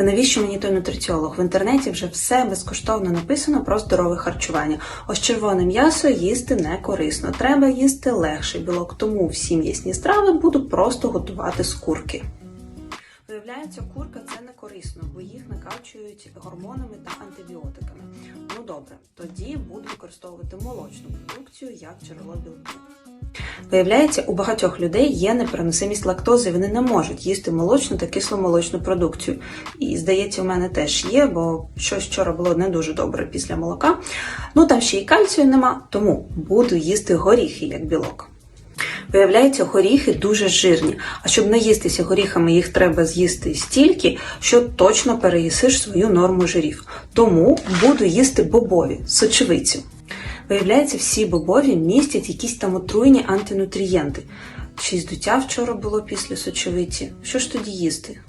Та навіщо мені той нутриціолог? В інтернеті вже все безкоштовно написано про здорове харчування. Ось червоне м'ясо їсти не корисно. Треба їсти легший білок, тому всі м'ясні страви буду просто готувати з курки. Виявляється, курка це не корисно, бо їх накачують гормонами та антибіотиками. Ну добре, тоді буду використовувати молочну продукцію як джерело білку. Виявляється, у багатьох людей є непереносимість лактози, вони не можуть їсти молочну та кисломолочну продукцію. І здається, у мене теж є, бо щось вчора було не дуже добре після молока. Ну там ще й кальцію нема, тому буду їсти горіхи як білок. Виявляється, горіхи дуже жирні. А щоб наїстися горіхами, їх треба з'їсти стільки, що точно переїсиш свою норму жирів. Тому буду їсти бобові, сочевицю. Виявляється, всі бобові містять якісь там отруйні антинутрієнти. Чи здуття вчора було після сочевиці. Що ж тоді їсти?